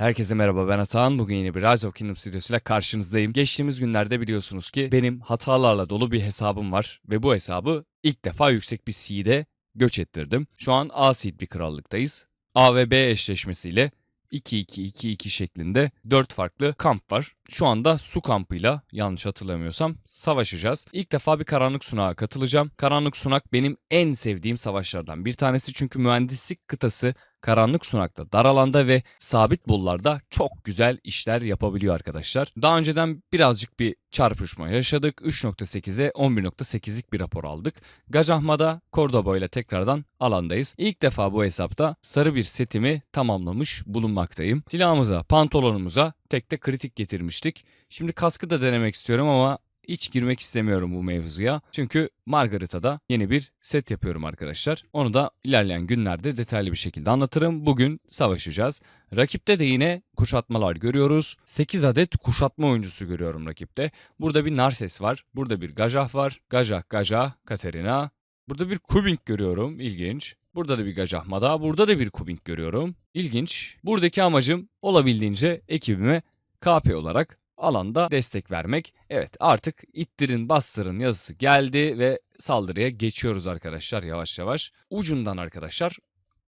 Herkese merhaba ben Atahan. Bugün yeni bir Rise of Kingdoms videosuyla karşınızdayım. Geçtiğimiz günlerde biliyorsunuz ki benim hatalarla dolu bir hesabım var. Ve bu hesabı ilk defa yüksek bir seed'e göç ettirdim. Şu an A seed bir krallıktayız. A ve B eşleşmesiyle 2-2-2-2 şeklinde 4 farklı kamp var. Şu anda su kampıyla yanlış hatırlamıyorsam savaşacağız. İlk defa bir karanlık sunağa katılacağım. Karanlık sunak benim en sevdiğim savaşlardan bir tanesi çünkü mühendislik kıtası karanlık sunakta dar alanda ve sabit bollarda çok güzel işler yapabiliyor arkadaşlar. Daha önceden birazcık bir çarpışma yaşadık. 3.8'e 11.8'lik bir rapor aldık. Gajahma'da Cordoba ile tekrardan alandayız. İlk defa bu hesapta sarı bir setimi tamamlamış bulunmaktayım. Silahımıza, pantolonumuza tekte kritik getirmiştik. Şimdi kaskı da denemek istiyorum ama hiç girmek istemiyorum bu mevzuya. Çünkü Margarita'da yeni bir set yapıyorum arkadaşlar. Onu da ilerleyen günlerde detaylı bir şekilde anlatırım. Bugün savaşacağız. Rakipte de yine kuşatmalar görüyoruz. 8 adet kuşatma oyuncusu görüyorum rakipte. Burada bir Narses var. Burada bir Gajah var. Gajah, Gajah, Katerina. Burada bir Kubink görüyorum. İlginç. Burada da bir Gajahmada. Burada da bir Kubink görüyorum. İlginç. Buradaki amacım olabildiğince ekibime KP olarak alanda destek vermek. Evet artık ittirin bastırın yazısı geldi ve saldırıya geçiyoruz arkadaşlar yavaş yavaş. Ucundan arkadaşlar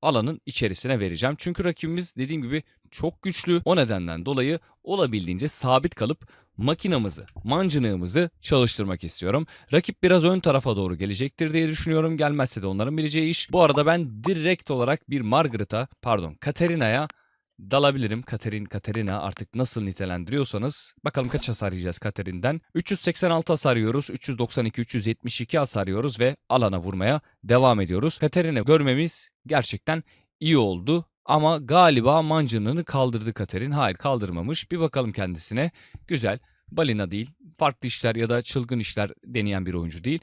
alanın içerisine vereceğim. Çünkü rakibimiz dediğim gibi çok güçlü. O nedenden dolayı olabildiğince sabit kalıp makinamızı, mancınığımızı çalıştırmak istiyorum. Rakip biraz ön tarafa doğru gelecektir diye düşünüyorum. Gelmezse de onların bileceği iş. Bu arada ben direkt olarak bir Margaret'a, pardon Katerina'ya dalabilirim. Katerin, Katerina artık nasıl nitelendiriyorsanız. Bakalım kaç hasar yiyeceğiz Katerin'den. 386 hasar yiyoruz. 392, 372 hasar yiyoruz ve alana vurmaya devam ediyoruz. Katerina görmemiz gerçekten iyi oldu. Ama galiba mancınığını kaldırdı Katerin. Hayır kaldırmamış. Bir bakalım kendisine. Güzel. Balina değil. Farklı işler ya da çılgın işler deneyen bir oyuncu değil.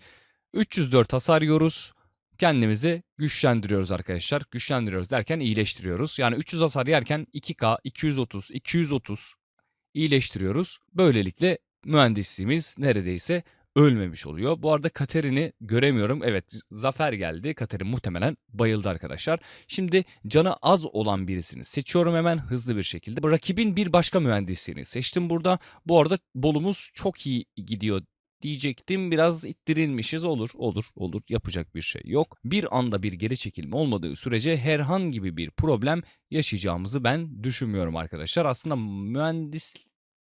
304 hasar yiyoruz kendimizi güçlendiriyoruz arkadaşlar. Güçlendiriyoruz derken iyileştiriyoruz. Yani 300 hasar yerken 2K, 230, 230 iyileştiriyoruz. Böylelikle mühendisliğimiz neredeyse ölmemiş oluyor. Bu arada Katerin'i göremiyorum. Evet zafer geldi. Katerin muhtemelen bayıldı arkadaşlar. Şimdi canı az olan birisini seçiyorum hemen hızlı bir şekilde. Rakibin bir başka mühendisliğini seçtim burada. Bu arada bolumuz çok iyi gidiyor diyecektim. Biraz ittirilmişiz olur olur olur yapacak bir şey yok. Bir anda bir geri çekilme olmadığı sürece herhangi bir problem yaşayacağımızı ben düşünmüyorum arkadaşlar. Aslında mühendis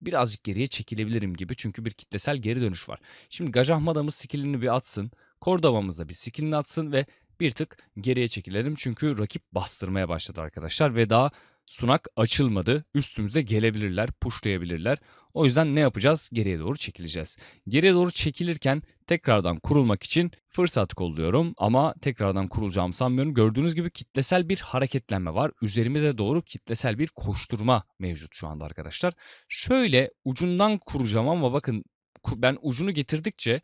birazcık geriye çekilebilirim gibi çünkü bir kitlesel geri dönüş var. Şimdi Gajahmada'mız skillini bir atsın. Kordova'mız da bir skillini atsın ve bir tık geriye çekilelim çünkü rakip bastırmaya başladı arkadaşlar ve daha sunak açılmadı. Üstümüze gelebilirler, pushlayabilirler. O yüzden ne yapacağız? Geriye doğru çekileceğiz. Geriye doğru çekilirken tekrardan kurulmak için fırsat kolluyorum ama tekrardan kurulacağımı sanmıyorum. Gördüğünüz gibi kitlesel bir hareketlenme var. Üzerimize doğru kitlesel bir koşturma mevcut şu anda arkadaşlar. Şöyle ucundan kuracağım ama bakın ben ucunu getirdikçe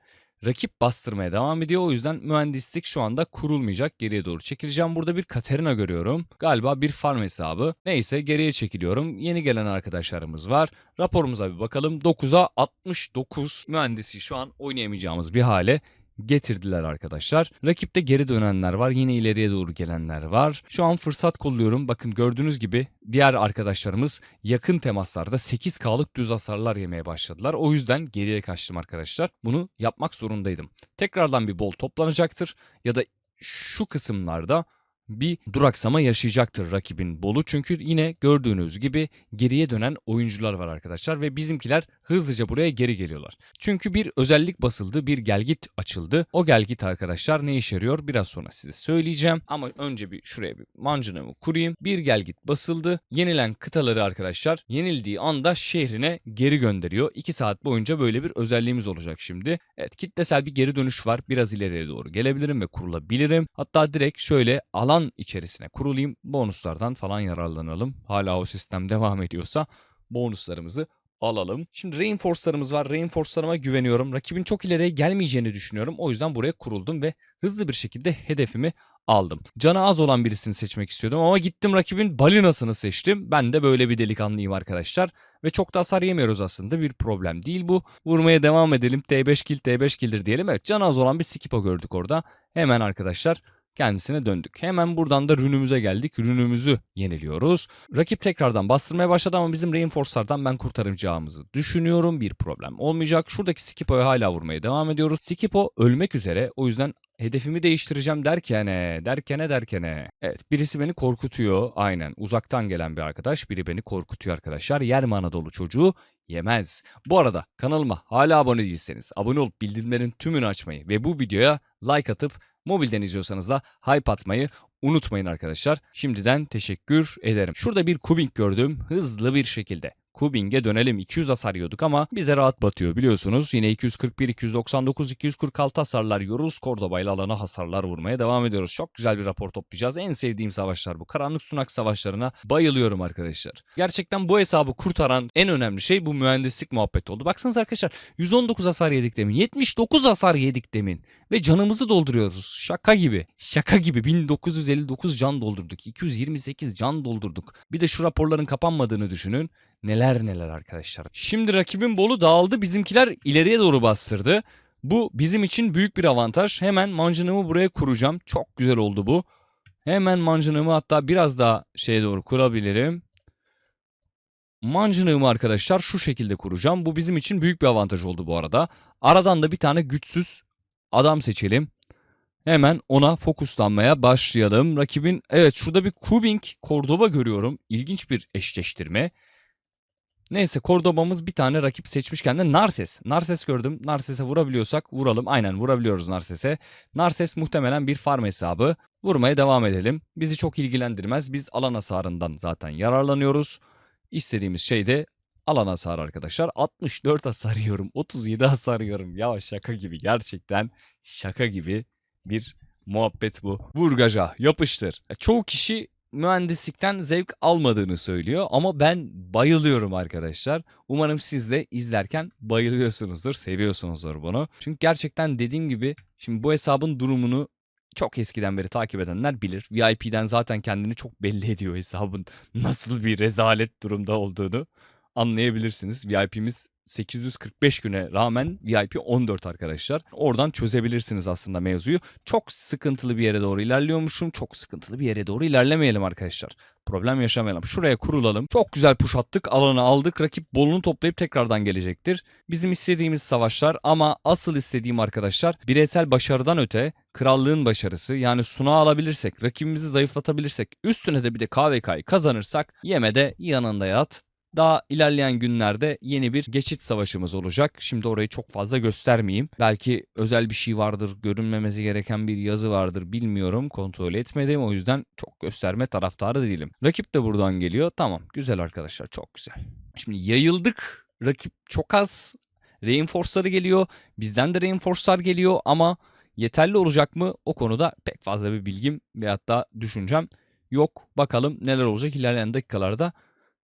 Rakip bastırmaya devam ediyor. O yüzden mühendislik şu anda kurulmayacak. Geriye doğru çekileceğim. Burada bir Katerina görüyorum. Galiba bir farm hesabı. Neyse geriye çekiliyorum. Yeni gelen arkadaşlarımız var. Raporumuza bir bakalım. 9'a 69 mühendisi şu an oynayamayacağımız bir hale getirdiler arkadaşlar. Rakipte geri dönenler var. Yine ileriye doğru gelenler var. Şu an fırsat kolluyorum. Bakın gördüğünüz gibi diğer arkadaşlarımız yakın temaslarda 8K'lık düz hasarlar yemeye başladılar. O yüzden geriye kaçtım arkadaşlar. Bunu yapmak zorundaydım. Tekrardan bir bol toplanacaktır ya da şu kısımlarda bir duraksama yaşayacaktır rakibin bolu. Çünkü yine gördüğünüz gibi geriye dönen oyuncular var arkadaşlar ve bizimkiler hızlıca buraya geri geliyorlar. Çünkü bir özellik basıldı, bir gelgit açıldı. O gelgit arkadaşlar ne işe yarıyor biraz sonra size söyleyeceğim. Ama önce bir şuraya bir mancınımı kurayım. Bir gelgit basıldı. Yenilen kıtaları arkadaşlar yenildiği anda şehrine geri gönderiyor. 2 saat boyunca böyle bir özelliğimiz olacak şimdi. Evet kitlesel bir geri dönüş var. Biraz ileriye doğru gelebilirim ve kurulabilirim. Hatta direkt şöyle alan içerisine kurulayım. Bonuslardan falan yararlanalım. Hala o sistem devam ediyorsa bonuslarımızı alalım. Şimdi reinforce'larımız var. Reinforce'larıma güveniyorum. Rakibin çok ileriye gelmeyeceğini düşünüyorum. O yüzden buraya kuruldum ve hızlı bir şekilde hedefimi aldım. Canı az olan birisini seçmek istiyordum ama gittim rakibin balinasını seçtim. Ben de böyle bir delikanlıyım arkadaşlar. Ve çok da hasar yemiyoruz aslında. Bir problem değil bu. Vurmaya devam edelim. T5 kill T5 kill'dir diyelim. Evet canı az olan bir Skipo gördük orada. Hemen arkadaşlar kendisine döndük. Hemen buradan da rünümüze geldik. Rünümüzü yeniliyoruz. Rakip tekrardan bastırmaya başladı ama bizim reinforce'lardan ben kurtaracağımızı düşünüyorum. Bir problem olmayacak. Şuradaki Skipo'ya hala vurmaya devam ediyoruz. Skipo ölmek üzere. O yüzden hedefimi değiştireceğim derkene, derkene derkene. Evet birisi beni korkutuyor. Aynen uzaktan gelen bir arkadaş. Biri beni korkutuyor arkadaşlar. Yer mi Anadolu çocuğu? Yemez. Bu arada kanalıma hala abone değilseniz abone olup bildirimlerin tümünü açmayı ve bu videoya like atıp mobilden izliyorsanız da hype atmayı unutmayın arkadaşlar. Şimdiden teşekkür ederim. Şurada bir kubing gördüm hızlı bir şekilde. Kubing'e dönelim 200 hasar yiyorduk ama bize rahat batıyor biliyorsunuz. Yine 241, 299, 246 hasarlar yiyoruz. Cordoba ile alana hasarlar vurmaya devam ediyoruz. Çok güzel bir rapor toplayacağız. En sevdiğim savaşlar bu. Karanlık sunak savaşlarına bayılıyorum arkadaşlar. Gerçekten bu hesabı kurtaran en önemli şey bu mühendislik muhabbeti oldu. Baksanız arkadaşlar 119 hasar yedik demin. 79 hasar yedik demin. Ve canımızı dolduruyoruz. Şaka gibi. Şaka gibi. 1959 can doldurduk. 228 can doldurduk. Bir de şu raporların kapanmadığını düşünün. Neler neler arkadaşlar. Şimdi rakibin bolu dağıldı. Bizimkiler ileriye doğru bastırdı. Bu bizim için büyük bir avantaj. Hemen mancınımı buraya kuracağım. Çok güzel oldu bu. Hemen mancınımı hatta biraz daha şeye doğru kurabilirim. Mancınığımı arkadaşlar şu şekilde kuracağım. Bu bizim için büyük bir avantaj oldu bu arada. Aradan da bir tane güçsüz adam seçelim. Hemen ona fokuslanmaya başlayalım. Rakibin evet şurada bir Kubing Cordoba görüyorum. İlginç bir eşleştirme. Neyse Cordoba'mız bir tane rakip seçmişken de Narses. Narses gördüm. Narses'e vurabiliyorsak vuralım. Aynen vurabiliyoruz Narses'e. Narses muhtemelen bir farm hesabı. Vurmaya devam edelim. Bizi çok ilgilendirmez. Biz alan hasarından zaten yararlanıyoruz. İstediğimiz şey de alan hasarı arkadaşlar. 64 hasar yiyorum. 37 hasar yiyorum. Ya şaka gibi gerçekten şaka gibi bir muhabbet bu. Vur gaja yapıştır. Ya Çoğu kişi mühendislikten zevk almadığını söylüyor ama ben bayılıyorum arkadaşlar. Umarım siz de izlerken bayılıyorsunuzdur, seviyorsunuzdur bunu. Çünkü gerçekten dediğim gibi şimdi bu hesabın durumunu çok eskiden beri takip edenler bilir. VIP'den zaten kendini çok belli ediyor hesabın nasıl bir rezalet durumda olduğunu anlayabilirsiniz. VIP'miz 845 güne rağmen VIP 14 arkadaşlar. Oradan çözebilirsiniz aslında mevzuyu. Çok sıkıntılı bir yere doğru ilerliyormuşum. Çok sıkıntılı bir yere doğru ilerlemeyelim arkadaşlar. Problem yaşamayalım. Şuraya kurulalım. Çok güzel push attık. Alanı aldık. Rakip bolunu toplayıp tekrardan gelecektir. Bizim istediğimiz savaşlar ama asıl istediğim arkadaşlar bireysel başarıdan öte krallığın başarısı. Yani sunağı alabilirsek, rakibimizi zayıflatabilirsek, üstüne de bir de KVK'yı kazanırsak yemede yanında yat. Daha ilerleyen günlerde yeni bir geçit savaşımız olacak. Şimdi orayı çok fazla göstermeyeyim. Belki özel bir şey vardır, görünmemesi gereken bir yazı vardır bilmiyorum. Kontrol etmedim o yüzden çok gösterme taraftarı değilim. Rakip de buradan geliyor. Tamam güzel arkadaşlar çok güzel. Şimdi yayıldık. Rakip çok az. Reinforce'ları geliyor. Bizden de reinforce'lar geliyor ama yeterli olacak mı? O konuda pek fazla bir bilgim ve hatta düşüncem yok. Bakalım neler olacak ilerleyen dakikalarda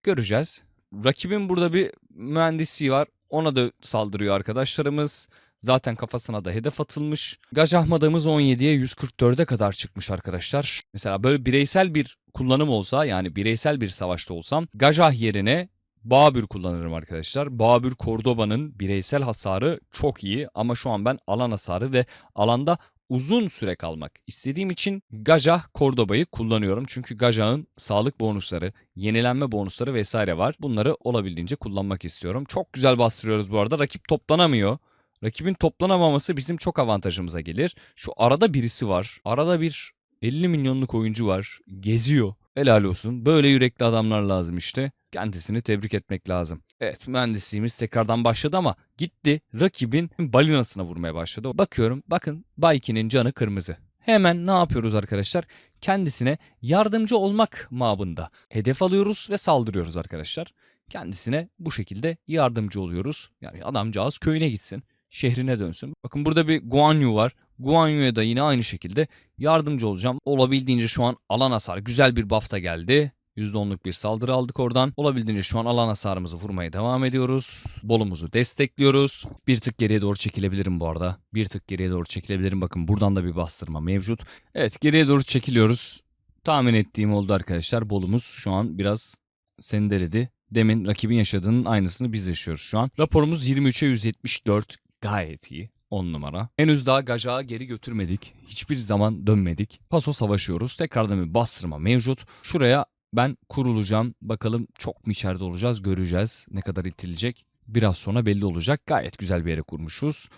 göreceğiz. Rakibin burada bir mühendisliği var. Ona da saldırıyor arkadaşlarımız. Zaten kafasına da hedef atılmış. Gaj Ahmad'ımız 17'ye 144'e kadar çıkmış arkadaşlar. Mesela böyle bireysel bir kullanım olsa yani bireysel bir savaşta olsam Gajah yerine Babür kullanırım arkadaşlar. Babür Cordoba'nın bireysel hasarı çok iyi ama şu an ben alan hasarı ve alanda uzun süre kalmak istediğim için Gajah Cordoba'yı kullanıyorum. Çünkü Gajah'ın sağlık bonusları, yenilenme bonusları vesaire var. Bunları olabildiğince kullanmak istiyorum. Çok güzel bastırıyoruz bu arada. Rakip toplanamıyor. Rakibin toplanamaması bizim çok avantajımıza gelir. Şu arada birisi var. Arada bir 50 milyonluk oyuncu var. Geziyor. Helal olsun. Böyle yürekli adamlar lazım işte. Kendisini tebrik etmek lazım. Evet mühendisliğimiz tekrardan başladı ama gitti rakibin balinasına vurmaya başladı. Bakıyorum bakın Bayki'nin canı kırmızı. Hemen ne yapıyoruz arkadaşlar? Kendisine yardımcı olmak mabında hedef alıyoruz ve saldırıyoruz arkadaşlar. Kendisine bu şekilde yardımcı oluyoruz. Yani adamcağız köyüne gitsin, şehrine dönsün. Bakın burada bir Guan Yu var. Guan Yu'ya da yine aynı şekilde yardımcı olacağım. Olabildiğince şu an alan hasar güzel bir buff da geldi. %10'luk bir saldırı aldık oradan. Olabildiğince şu an alan hasarımızı vurmaya devam ediyoruz. Bolumuzu destekliyoruz. Bir tık geriye doğru çekilebilirim bu arada. Bir tık geriye doğru çekilebilirim. Bakın buradan da bir bastırma mevcut. Evet geriye doğru çekiliyoruz. Tahmin ettiğim oldu arkadaşlar. Bolumuz şu an biraz sendeledi. Demin rakibin yaşadığının aynısını biz yaşıyoruz şu an. Raporumuz 23'e 174 gayet iyi. 10 numara. Henüz daha gacağı geri götürmedik. Hiçbir zaman dönmedik. Paso savaşıyoruz. Tekrardan bir bastırma mevcut. Şuraya ben kurulacağım. Bakalım çok mu içeride olacağız göreceğiz. Ne kadar itilecek. Biraz sonra belli olacak. Gayet güzel bir yere kurmuşuz.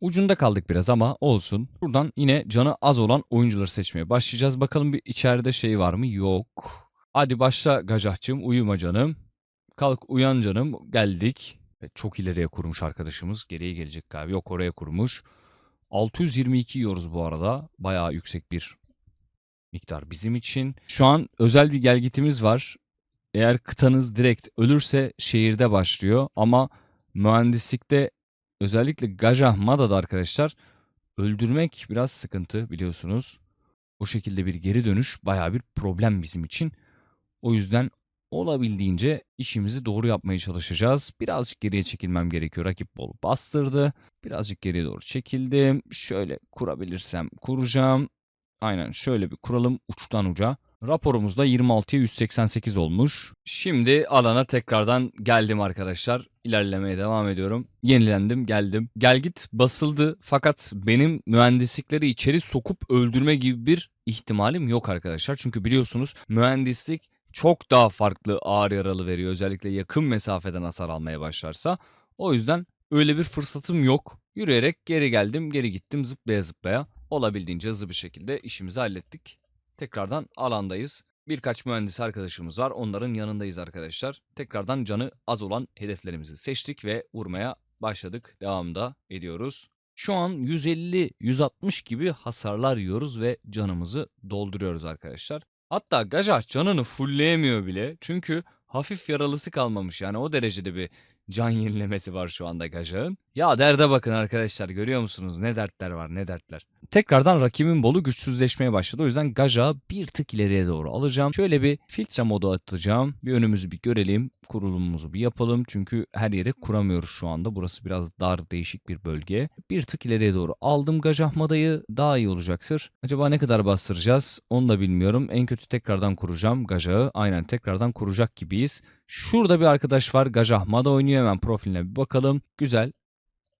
Ucunda kaldık biraz ama olsun. Buradan yine canı az olan oyuncuları seçmeye başlayacağız. Bakalım bir içeride şey var mı? Yok. Hadi başla gacahçım uyuma canım. Kalk uyan canım geldik. Çok ileriye kurmuş arkadaşımız. Geriye gelecek galiba. Yok oraya kurmuş. 622 yiyoruz bu arada. Bayağı yüksek bir miktar bizim için. Şu an özel bir gelgitimiz var. Eğer kıtanız direkt ölürse şehirde başlıyor ama mühendislikte özellikle Gajah Mada'da arkadaşlar öldürmek biraz sıkıntı biliyorsunuz. O şekilde bir geri dönüş bayağı bir problem bizim için. O yüzden olabildiğince işimizi doğru yapmaya çalışacağız. Birazcık geriye çekilmem gerekiyor. Rakip bol bastırdı. Birazcık geriye doğru çekildim. Şöyle kurabilirsem kuracağım. Aynen şöyle bir kuralım uçtan uca. Raporumuzda 26'ya 188 olmuş. Şimdi alana tekrardan geldim arkadaşlar. İlerlemeye devam ediyorum. Yenilendim geldim. Gelgit basıldı fakat benim mühendislikleri içeri sokup öldürme gibi bir ihtimalim yok arkadaşlar. Çünkü biliyorsunuz mühendislik çok daha farklı ağır yaralı veriyor. Özellikle yakın mesafeden hasar almaya başlarsa. O yüzden öyle bir fırsatım yok. Yürüyerek geri geldim, geri gittim zıplaya zıplaya. Olabildiğince hızlı bir şekilde işimizi hallettik. Tekrardan alandayız. Birkaç mühendis arkadaşımız var. Onların yanındayız arkadaşlar. Tekrardan canı az olan hedeflerimizi seçtik ve vurmaya başladık. Devamda ediyoruz. Şu an 150-160 gibi hasarlar yiyoruz ve canımızı dolduruyoruz arkadaşlar. Hatta Gajah canını fullleyemiyor bile. Çünkü hafif yaralısı kalmamış. Yani o derecede bir can yenilemesi var şu anda Gajah'ın. Ya derde bakın arkadaşlar görüyor musunuz? Ne dertler var ne dertler. Tekrardan rakibin bolu güçsüzleşmeye başladı. O yüzden Gajah'ı bir tık ileriye doğru alacağım. Şöyle bir filtre modu atacağım. Bir önümüzü bir görelim. Kurulumumuzu bir yapalım. Çünkü her yere kuramıyoruz şu anda. Burası biraz dar değişik bir bölge. Bir tık ileriye doğru aldım Gajah Mada'yı. Daha iyi olacaktır. Acaba ne kadar bastıracağız? Onu da bilmiyorum. En kötü tekrardan kuracağım Gajah'ı. Aynen tekrardan kuracak gibiyiz. Şurada bir arkadaş var. Gajah Mada oynuyor. Hemen profiline bir bakalım. Güzel.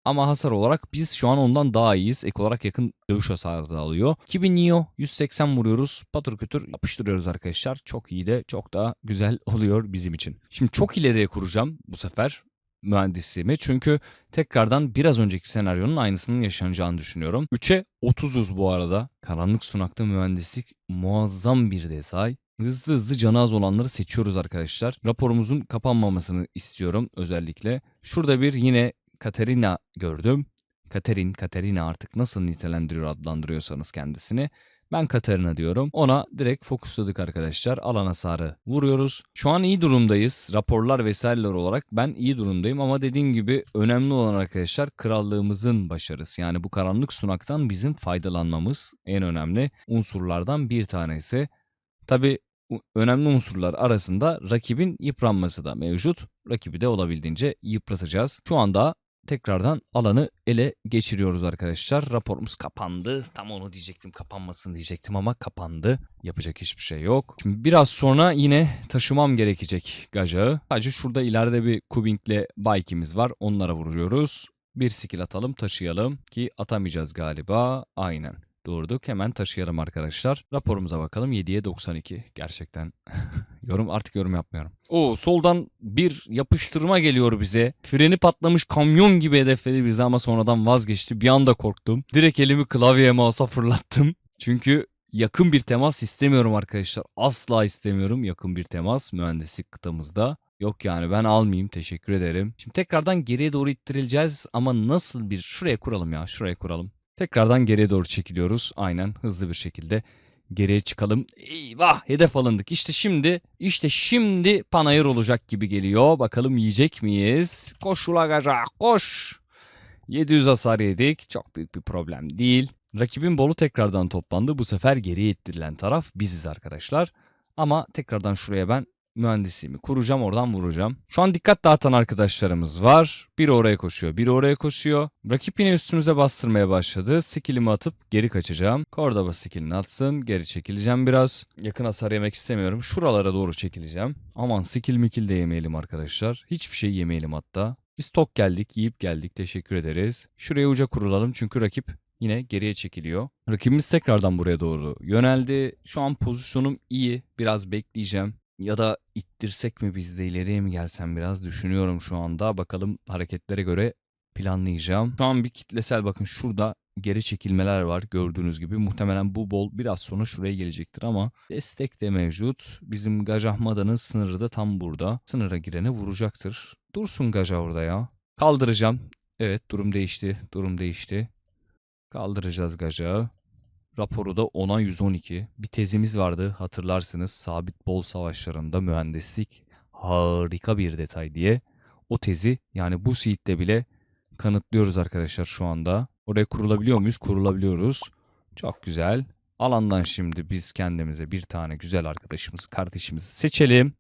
Ama hasar olarak biz şu an ondan daha iyiyiz. Ek olarak yakın dövüş hasarı da alıyor. 2000 Neo 180 vuruyoruz. Patır kütür yapıştırıyoruz arkadaşlar. Çok iyi de çok daha güzel oluyor bizim için. Şimdi çok ileriye kuracağım bu sefer mühendisliğimi. Çünkü tekrardan biraz önceki senaryonun aynısının yaşanacağını düşünüyorum. 3'e 30'uz bu arada. Karanlık sunakta mühendislik muazzam bir detay. Hızlı hızlı canı az olanları seçiyoruz arkadaşlar. Raporumuzun kapanmamasını istiyorum özellikle. Şurada bir yine Katerina gördüm. Katerin, Katerina artık nasıl nitelendiriyor adlandırıyorsanız kendisini. Ben Katerina diyorum. Ona direkt fokusladık arkadaşlar. Alan hasarı vuruyoruz. Şu an iyi durumdayız. Raporlar vesaireler olarak ben iyi durumdayım ama dediğim gibi önemli olan arkadaşlar krallığımızın başarısı. Yani bu karanlık sunaktan bizim faydalanmamız en önemli unsurlardan bir tanesi. Tabi önemli unsurlar arasında rakibin yıpranması da mevcut. Rakibi de olabildiğince yıpratacağız. Şu anda tekrardan alanı ele geçiriyoruz arkadaşlar. Raporumuz kapandı. Tam onu diyecektim kapanmasın diyecektim ama kapandı. Yapacak hiçbir şey yok. Şimdi biraz sonra yine taşımam gerekecek gacağı. Sadece şurada ileride bir Kubing'le Bike'imiz var. Onlara vuruyoruz. Bir skill atalım taşıyalım ki atamayacağız galiba. Aynen. Durduk. Hemen taşıyalım arkadaşlar. Raporumuza bakalım. 7'ye 92. Gerçekten yorum artık yorum yapmıyorum. O soldan bir yapıştırma geliyor bize. Freni patlamış kamyon gibi hedefledi bizi ama sonradan vazgeçti. Bir anda korktum. Direkt elimi klavyeye mouse'a fırlattım. Çünkü yakın bir temas istemiyorum arkadaşlar. Asla istemiyorum yakın bir temas mühendislik kıtamızda. Yok yani ben almayayım teşekkür ederim. Şimdi tekrardan geriye doğru ittirileceğiz ama nasıl bir şuraya kuralım ya şuraya kuralım. Tekrardan geriye doğru çekiliyoruz. Aynen hızlı bir şekilde geriye çıkalım. Eyvah hedef alındık. İşte şimdi işte şimdi panayır olacak gibi geliyor. Bakalım yiyecek miyiz? Koş ulagaca koş. 700 hasar yedik. Çok büyük bir problem değil. Rakibin bolu tekrardan toplandı. Bu sefer geriye ittirilen taraf biziz arkadaşlar. Ama tekrardan şuraya ben mühendisliğimi kuracağım oradan vuracağım. Şu an dikkat dağıtan arkadaşlarımız var. Biri oraya koşuyor, biri oraya koşuyor. Rakip yine üstümüze bastırmaya başladı. Skillimi atıp geri kaçacağım. Kordaba skillini atsın. Geri çekileceğim biraz. Yakın hasar yemek istemiyorum. Şuralara doğru çekileceğim. Aman skill mikil de yemeyelim arkadaşlar. Hiçbir şey yemeyelim hatta. Biz tok geldik, yiyip geldik. Teşekkür ederiz. Şuraya uca kurulalım çünkü rakip yine geriye çekiliyor. Rakibimiz tekrardan buraya doğru yöneldi. Şu an pozisyonum iyi. Biraz bekleyeceğim. Ya da ittirsek mi biz de ileriye mi gelsem biraz düşünüyorum şu anda. Bakalım hareketlere göre planlayacağım. Şu an bir kitlesel bakın şurada geri çekilmeler var gördüğünüz gibi. Muhtemelen bu bol biraz sonra şuraya gelecektir ama destek de mevcut. Bizim Gajahmada'nın sınırı da tam burada. Sınıra girene vuracaktır. Dursun Gaja orada ya. Kaldıracağım. Evet durum değişti. Durum değişti. Kaldıracağız Gaja'yı. Raporu da 10'a 112. Bir tezimiz vardı hatırlarsınız. Sabit bol savaşlarında mühendislik harika bir detay diye. O tezi yani bu seed'de bile kanıtlıyoruz arkadaşlar şu anda. Oraya kurulabiliyor muyuz? Kurulabiliyoruz. Çok güzel. Alandan şimdi biz kendimize bir tane güzel arkadaşımız, kardeşimizi seçelim.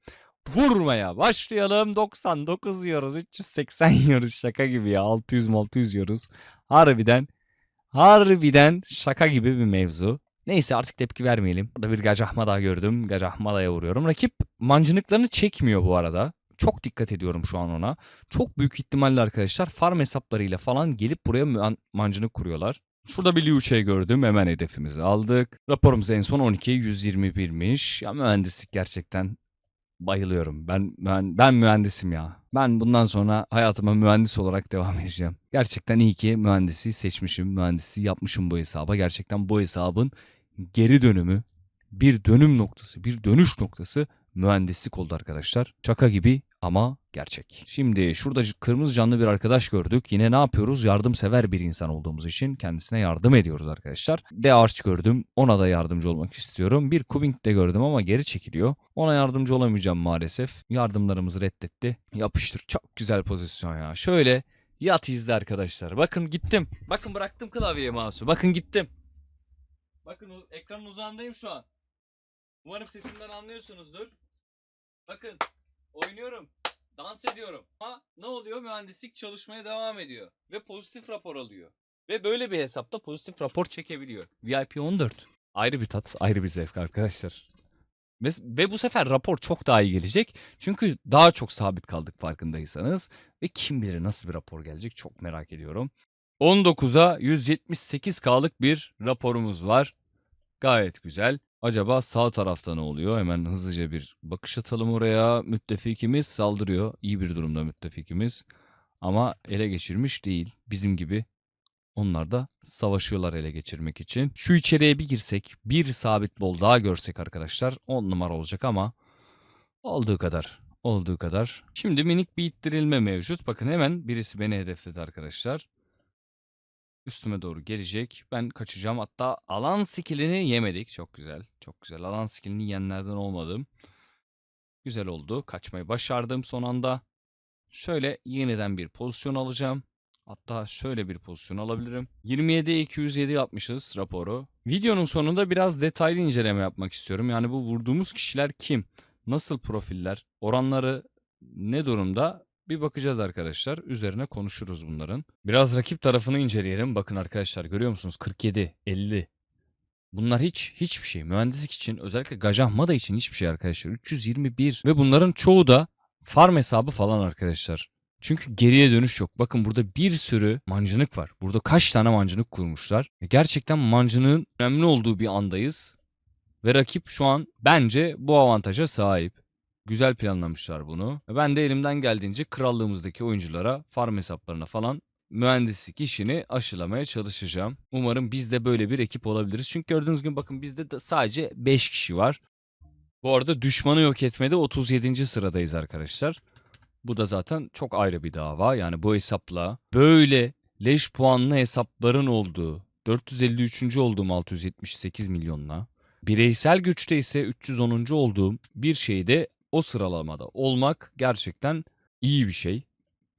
Vurmaya başlayalım. 99 yiyoruz. 380 yiyoruz. Şaka gibi ya. 600 600 yiyoruz. Harbiden harbiden şaka gibi bir mevzu. Neyse artık tepki vermeyelim. Burada bir Gacahma daha gördüm. Gacahmada'ya vuruyorum. Rakip mancınıklarını çekmiyor bu arada. Çok dikkat ediyorum şu an ona. Çok büyük ihtimalle arkadaşlar farm hesaplarıyla falan gelip buraya man- mancınık kuruyorlar. Şurada bir Liu Che gördüm. Hemen hedefimizi aldık. Raporumuz en son 12'ye 121'miş. Ya mühendislik gerçekten bayılıyorum. Ben, ben ben mühendisim ya. Ben bundan sonra hayatıma mühendis olarak devam edeceğim. Gerçekten iyi ki mühendisi seçmişim. Mühendisi yapmışım bu hesaba. Gerçekten bu hesabın geri dönümü, bir dönüm noktası, bir dönüş noktası mühendislik oldu arkadaşlar. Şaka gibi ama gerçek. Şimdi şurada kırmızı canlı bir arkadaş gördük. Yine ne yapıyoruz? Yardımsever bir insan olduğumuz için kendisine yardım ediyoruz arkadaşlar. De Arch gördüm. Ona da yardımcı olmak istiyorum. Bir Kubing de gördüm ama geri çekiliyor. Ona yardımcı olamayacağım maalesef. Yardımlarımızı reddetti. Yapıştır. Çok güzel pozisyon ya. Şöyle yat izle arkadaşlar. Bakın gittim. Bakın bıraktım klavyeye mouse'u. Bakın gittim. Bakın ekranın uzağındayım şu an. Umarım sesimden anlıyorsunuzdur. Bakın oynuyorum. Dans ediyorum. Ama ne oluyor? Mühendislik çalışmaya devam ediyor. Ve pozitif rapor alıyor. Ve böyle bir hesapta pozitif rapor çekebiliyor. VIP 14. Ayrı bir tat, ayrı bir zevk arkadaşlar. Ve, bu sefer rapor çok daha iyi gelecek. Çünkü daha çok sabit kaldık farkındaysanız. Ve kim bilir nasıl bir rapor gelecek çok merak ediyorum. 19'a 178K'lık bir raporumuz var. Gayet güzel. Acaba sağ tarafta ne oluyor? Hemen hızlıca bir bakış atalım oraya. Müttefikimiz saldırıyor. İyi bir durumda müttefikimiz. Ama ele geçirmiş değil. Bizim gibi onlar da savaşıyorlar ele geçirmek için. Şu içeriye bir girsek, bir sabit bol daha görsek arkadaşlar 10 numara olacak ama olduğu kadar. Olduğu kadar. Şimdi minik bir ittirilme mevcut. Bakın hemen birisi beni hedefledi arkadaşlar. Üstüme doğru gelecek. Ben kaçacağım. Hatta alan skillini yemedik. Çok güzel. Çok güzel. Alan skillini yiyenlerden olmadım. Güzel oldu. Kaçmayı başardım son anda. Şöyle yeniden bir pozisyon alacağım. Hatta şöyle bir pozisyon alabilirim. 27'ye 207 yapmışız raporu. Videonun sonunda biraz detaylı inceleme yapmak istiyorum. Yani bu vurduğumuz kişiler kim? Nasıl profiller? Oranları ne durumda? Bir bakacağız arkadaşlar. Üzerine konuşuruz bunların. Biraz rakip tarafını inceleyelim. Bakın arkadaşlar görüyor musunuz? 47, 50. Bunlar hiç hiçbir şey. Mühendislik için özellikle Gajahmada için hiçbir şey arkadaşlar. 321 ve bunların çoğu da farm hesabı falan arkadaşlar. Çünkü geriye dönüş yok. Bakın burada bir sürü mancınık var. Burada kaç tane mancınık kurmuşlar. Gerçekten mancınığın önemli olduğu bir andayız. Ve rakip şu an bence bu avantaja sahip. Güzel planlamışlar bunu. Ben de elimden geldiğince krallığımızdaki oyunculara, farm hesaplarına falan mühendislik işini aşılamaya çalışacağım. Umarım biz de böyle bir ekip olabiliriz. Çünkü gördüğünüz gibi bakın bizde de sadece 5 kişi var. Bu arada düşmanı yok etmede 37. sıradayız arkadaşlar. Bu da zaten çok ayrı bir dava. Yani bu hesapla böyle leş puanlı hesapların olduğu 453. olduğum 678 milyonla bireysel güçte ise 310. olduğum bir şeyde o sıralamada olmak gerçekten iyi bir şey.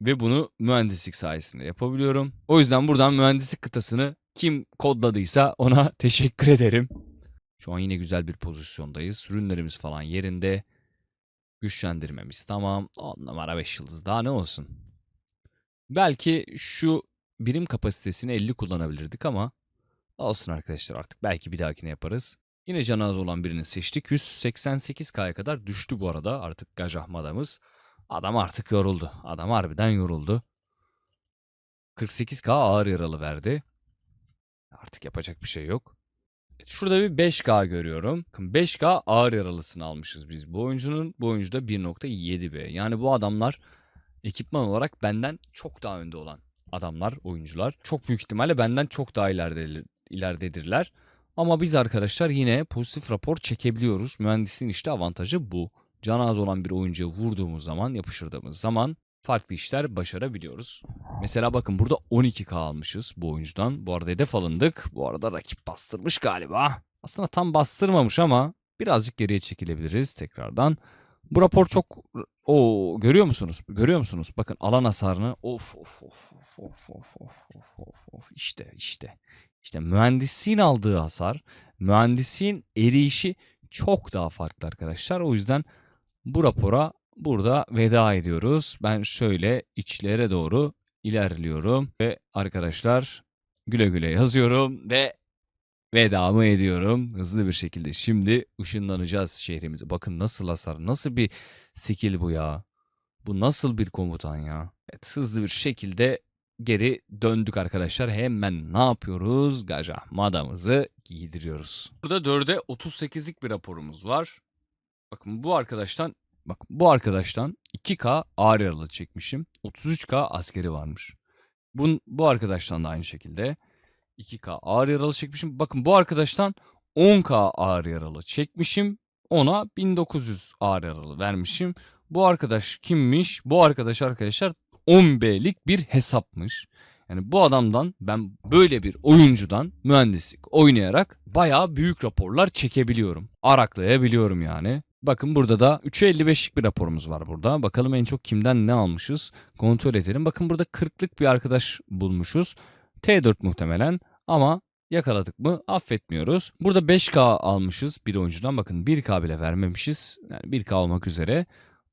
Ve bunu mühendislik sayesinde yapabiliyorum. O yüzden buradan mühendislik kıtasını kim kodladıysa ona teşekkür ederim. Şu an yine güzel bir pozisyondayız. Ürünlerimiz falan yerinde. Güçlendirmemiz tamam. 10 numara 5 yıldız daha ne olsun. Belki şu birim kapasitesini 50 kullanabilirdik ama olsun arkadaşlar artık belki bir dahakine yaparız. Yine canı az olan birini seçtik. 188K'ya kadar düştü bu arada artık Gajahmada'mız. Adam artık yoruldu. Adam harbiden yoruldu. 48k ağır yaralı verdi. Artık yapacak bir şey yok. Şurada bir 5K görüyorum. Bakın 5K ağır yaralısını almışız biz bu oyuncunun. Bu oyuncu da 1.7B. Yani bu adamlar ekipman olarak benden çok daha önde olan adamlar, oyuncular. Çok büyük ihtimalle benden çok daha ileride, ileridedirler. Ama biz arkadaşlar yine pozitif rapor çekebiliyoruz. Mühendisin işte avantajı bu. Can az olan bir oyuncuya vurduğumuz zaman, yapıştırdığımız zaman farklı işler başarabiliyoruz. Mesela bakın burada 12k almışız bu oyuncudan. Bu arada hedef alındık. Bu arada rakip bastırmış galiba. Aslında tam bastırmamış ama birazcık geriye çekilebiliriz tekrardan. Bu rapor çok o görüyor musunuz? Görüyor musunuz? Bakın alan hasarını of of of of of of of of of işte işte. İşte mühendisliğin aldığı hasar, mühendisliğin eriyişi çok daha farklı arkadaşlar. O yüzden bu rapora burada veda ediyoruz. Ben şöyle içlere doğru ilerliyorum ve arkadaşlar güle güle yazıyorum ve vedamı ediyorum hızlı bir şekilde. Şimdi ışınlanacağız şehrimize. Bakın nasıl hasar, nasıl bir skill bu ya. Bu nasıl bir komutan ya. Evet hızlı bir şekilde geri döndük arkadaşlar. Hemen ne yapıyoruz? Gajahmadamızı giydiriyoruz. Burada 4'e 38'lik bir raporumuz var. Bakın bu arkadaştan Bak bu arkadaştan 2K ağır yaralı çekmişim. 33K askeri varmış. Bu, bu arkadaştan da aynı şekilde 2K ağır yaralı çekmişim. Bakın bu arkadaştan 10K ağır yaralı çekmişim. Ona 1900 ağır yaralı vermişim. Bu arkadaş kimmiş? Bu arkadaş arkadaşlar 10B'lik bir hesapmış. Yani bu adamdan ben böyle bir oyuncudan mühendislik oynayarak bayağı büyük raporlar çekebiliyorum. Araklayabiliyorum yani. Bakın burada da 3'e 55'lik bir raporumuz var burada. Bakalım en çok kimden ne almışız kontrol edelim. Bakın burada 40'lık bir arkadaş bulmuşuz. T4 muhtemelen ama yakaladık mı affetmiyoruz. Burada 5K almışız bir oyuncudan. Bakın 1K bile vermemişiz. Yani 1K olmak üzere.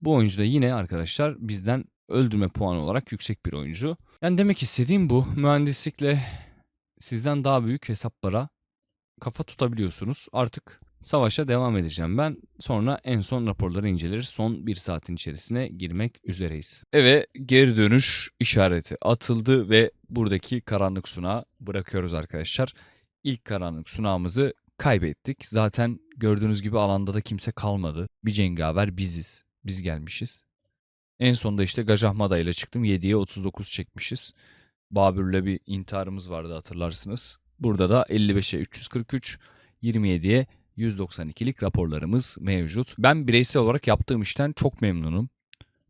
Bu oyuncu da yine arkadaşlar bizden öldürme puanı olarak yüksek bir oyuncu. Yani demek istediğim bu. Mühendislikle sizden daha büyük hesaplara kafa tutabiliyorsunuz. Artık savaşa devam edeceğim ben. Sonra en son raporları inceleriz. Son bir saatin içerisine girmek üzereyiz. Eve geri dönüş işareti atıldı ve buradaki karanlık sunağı bırakıyoruz arkadaşlar. İlk karanlık sunağımızı kaybettik. Zaten gördüğünüz gibi alanda da kimse kalmadı. Bir cengaver biziz. Biz gelmişiz. En sonunda işte Gajahmada ile çıktım. 7'ye 39 çekmişiz. Babür'le bir intiharımız vardı hatırlarsınız. Burada da 55'e 343, 27'ye 192'lik raporlarımız mevcut. Ben bireysel olarak yaptığım işten çok memnunum.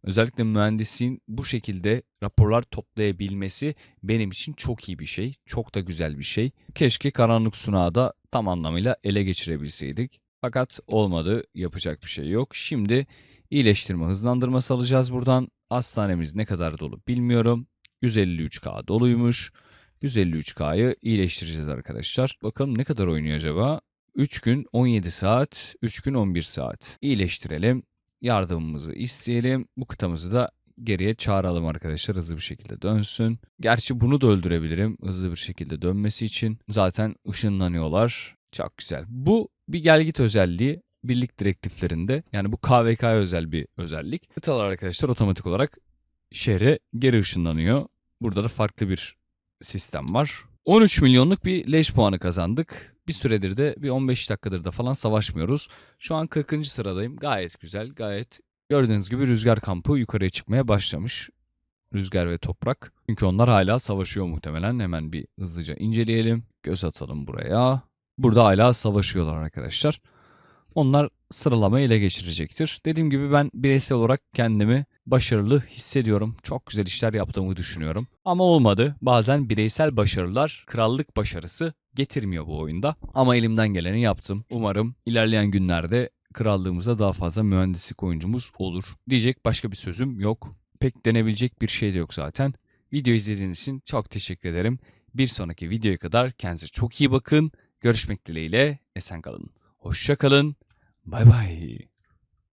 Özellikle mühendisliğin bu şekilde raporlar toplayabilmesi benim için çok iyi bir şey. Çok da güzel bir şey. Keşke karanlık sunağı da tam anlamıyla ele geçirebilseydik. Fakat olmadı. Yapacak bir şey yok. Şimdi iyileştirme hızlandırması alacağız buradan. Hastanemiz ne kadar dolu bilmiyorum. 153K doluymuş. 153K'yı iyileştireceğiz arkadaşlar. Bakalım ne kadar oynuyor acaba? 3 gün 17 saat, 3 gün 11 saat. İyileştirelim. Yardımımızı isteyelim. Bu kıtamızı da geriye çağıralım arkadaşlar hızlı bir şekilde dönsün. Gerçi bunu da öldürebilirim hızlı bir şekilde dönmesi için. Zaten ışınlanıyorlar. Çok güzel. Bu bir gelgit özelliği birlik direktiflerinde yani bu KVK özel bir özellik. Kıtalar arkadaşlar otomatik olarak şehre geri ışınlanıyor. Burada da farklı bir sistem var. 13 milyonluk bir leş puanı kazandık. Bir süredir de bir 15 dakikadır da falan savaşmıyoruz. Şu an 40. sıradayım. Gayet güzel, gayet gördüğünüz gibi rüzgar kampı yukarıya çıkmaya başlamış. Rüzgar ve toprak. Çünkü onlar hala savaşıyor muhtemelen. Hemen bir hızlıca inceleyelim. Göz atalım buraya. Burada hala savaşıyorlar arkadaşlar. Onlar sıralamayı ele geçirecektir. Dediğim gibi ben bireysel olarak kendimi başarılı hissediyorum. Çok güzel işler yaptığımı düşünüyorum. Ama olmadı. Bazen bireysel başarılar krallık başarısı getirmiyor bu oyunda. Ama elimden geleni yaptım. Umarım ilerleyen günlerde krallığımıza daha fazla mühendislik oyuncumuz olur. Diyecek başka bir sözüm yok. Pek denebilecek bir şey de yok zaten. Video izlediğiniz için çok teşekkür ederim. Bir sonraki videoya kadar kendinize çok iyi bakın. Görüşmek dileğiyle. Esen kalın. Hoşça kalın. Bay bay.